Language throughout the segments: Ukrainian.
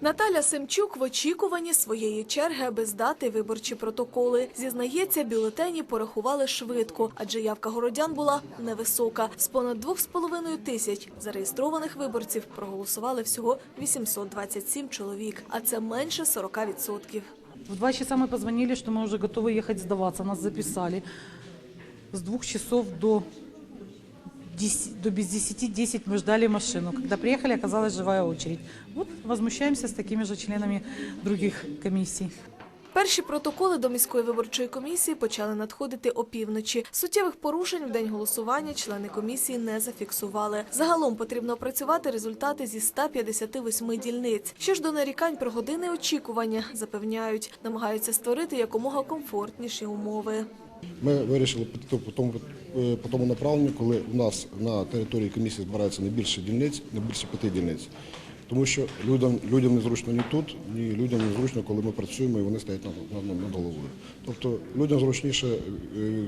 Наталя Семчук в очікуванні своєї черги, аби здати виборчі протоколи. Зізнається, бюлетені порахували швидко, адже явка городян була невисока. З понад 2,5 тисяч зареєстрованих виборців проголосували всього 827 чоловік, а це менше 40%. В два часа мы позвонили, что мы уже готовы ехать сдаваться. Нас записали. С двух часов до, 10, до без десяти десять мы ждали машину. Когда приехали, оказалась живая очередь. Вот возмущаемся с такими же членами других комиссий. Перші протоколи до міської виборчої комісії почали надходити опівночі. Суттєвих порушень в день голосування члени комісії не зафіксували. Загалом потрібно опрацювати результати зі 158 дільниць. Що ж до нарікань про години очікування, запевняють, намагаються створити якомога комфортніші умови. Ми вирішили піти по тому, е, по тому направленню, коли у нас на території комісії збирається не більше дільниць, не більше п'яти дільниць. Тому що людям, людям незручно ні тут, ні людям незручно, коли ми працюємо і вони стоять над, над, над головою. Тобто людям зручніше е,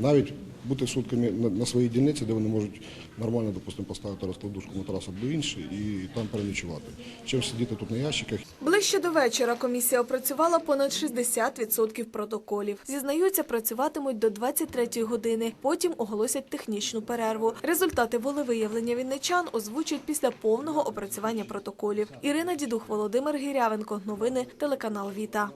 навіть бути сутками на, своїй дільниці, де вони можуть нормально, допустимо, поставити розкладушку матрас або інше і там переночувати. Чим сидіти тут на ящиках. Ближче до вечора комісія опрацювала понад 60% протоколів. Зізнаються, працюватимуть до 23 години. Потім оголосять технічну перерву. Результати волевиявлення вінничан озвучать після повного опрацювання протоколів. Ірина Дідух, Володимир Гірявенко. Новини телеканал Віта.